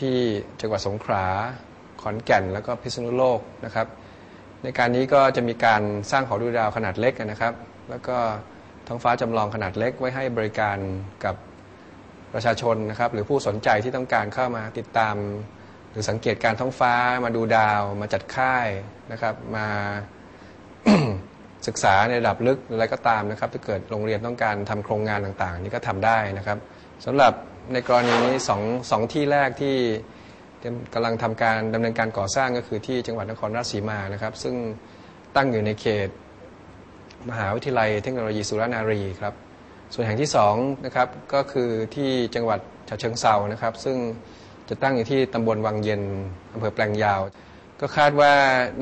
ที่จังหวัดสงขลาขอนแก่นแล้วก็พิษณุโลกนะครับ ในการนี้ก็จะมีการสร้างหอดูดาวขนาดเล็กนะครับ แล้วก็ท้องฟ้าจำลองขนาดเล็กไว้ให้บริการกับประชาชนนะครับ หรือผู้สนใจที่ต้องการเข้ามาติดตาม หรือสังเกตการท้องฟ้ามาดูดาวมาจัดค่ายนะครับ มาศึกษาในระดับลึกออะไรก็ตามนะครับ ถ้าเกิดโรงเรียนต้องการทำโครงงานต่างๆ นี่ก็ทำได้นะครับสำหรับ ในกรณีนี้สองสองที่แรกที่กำลังทำการดำเนินการก่อสร้างก็คือที่จังหวัดนครราชสีมานะครับ ซึ่งตั้งอยู่ในเขต มหาวิทยาลัยเทคโนโลยีสุรนารีครับส่วนแห่งที่สองนะครับก็คือที่จังหวัดฉะเชิงเซานะครับ ซึ่งจะตั้งอยู่ที่ตำบลวังเย็นอำเภอแปลงยาว ก็คาดว่า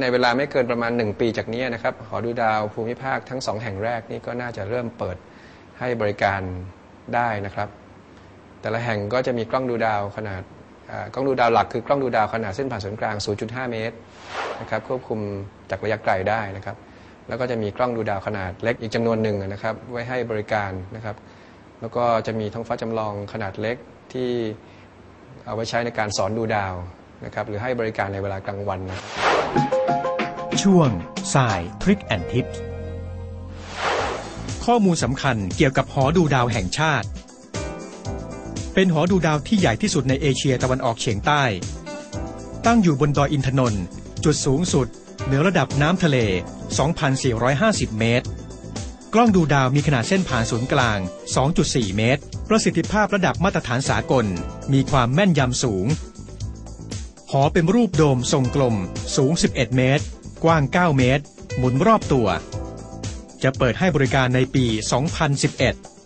ในเวลาไม่เกินประมาณ 1 ปีจากนี้นะครับหอดูดาวภูมิภาคทั้งสองแห่งแรกนี่ก็น่าจะเริ่มเปิดให้บริการได้นะครับ แต่ละแห่งก็จะมีกล้องดูดาวขนาดกล้องดูดาวหลักคือกล้องดูดาวขนาดเส้นผ่านศูนย์กลาง 0.5 เมตรนะครับควบคุมจากระยะไกลได้นะครับ แล้วก็จะมีกล้องดูดาวขนาดเล็กอีกจำนวนหนึ่งนะครับ ไว้ให้บริการนะครับ แล้วก็จะมีท้องฟ้าจำลองขนาดเล็กที่เอาไว้ใช้ในการสอนดูดาวนะครับหรือให้บริการในเวลากลางวันนะช่วงสายทริคแอนทิปข้อมูลสำคัญเกี่ยวกับหอดูดาวแห่งชาติ เป็นหอดูดาวที่ใหญ่ที่สุดในเอเชียตะวันออกเฉียงใต้ ตั้งอยู่บนดอยอินทนนท์จุดสูงสุด เหนือระดับน้ำทะเล 2,450 เมตร กล้องดูดาวมีขนาดเส้นผ่านศูนย์กลาง 2.4 เมตร ประสิทธิภาพระดับมาตรฐานสากล มีความแม่นยำสูง หอเป็นรูปโดมทรงกลม สูง 11 เมตร กว้าง 9 เมตร หมุนรอบตัว จะเปิดให้บริการในปี 2011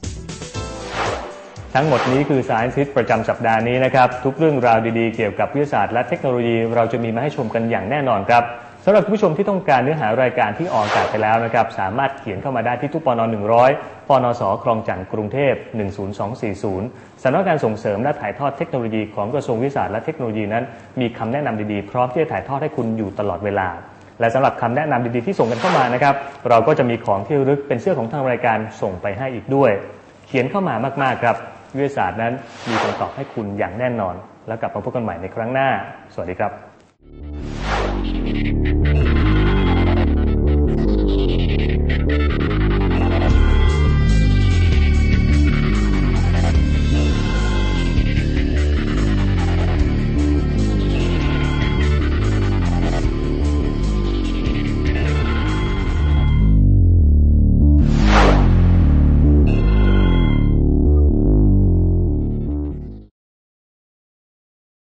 ทั้งหมดนี้คือสายทิศประจำสัปดาห์นี้นะครับ ทุกเรื่องราวดีๆ เกี่ยวกับวิทยาศาสตร์และเทคโนโลยีเราจะมีมาให้ชมกันอย่างแน่นอนครับสำหรับผู้ชมที่ต้องการเนื้อหารายการที่ออกอากาศไปแล้วนะครับ สามารถเขียนเข้ามาได้ที่ตู้ปน100ปนสคลองจันทร์กรุงเทพ 10240สำนักงานส่งเสริมและถ่ายทอดเทคโนโลยีของกระทรวงวิทยาศาสตร์และเทคโนโลยีนั้น มีคำแนะนำดีๆ พร้อมที่จะถ่ายทอดให้คุณอยู่ตลอดเวลาและสำหรับคำแนะนำดีๆที่ส่งกันเข้ามานะครับ เราก็จะมีของที่ระลึกเป็นเสื้อของทางรายการส่งไปให้อีกด้วย เขียนเข้ามามากๆครับ วิทยาศาสตร์นั้นมีคำตอบให้คุณอย่างแน่นอน แล้วกลับมาพบกันใหม่ในครั้งหน้า สวัสดีครับ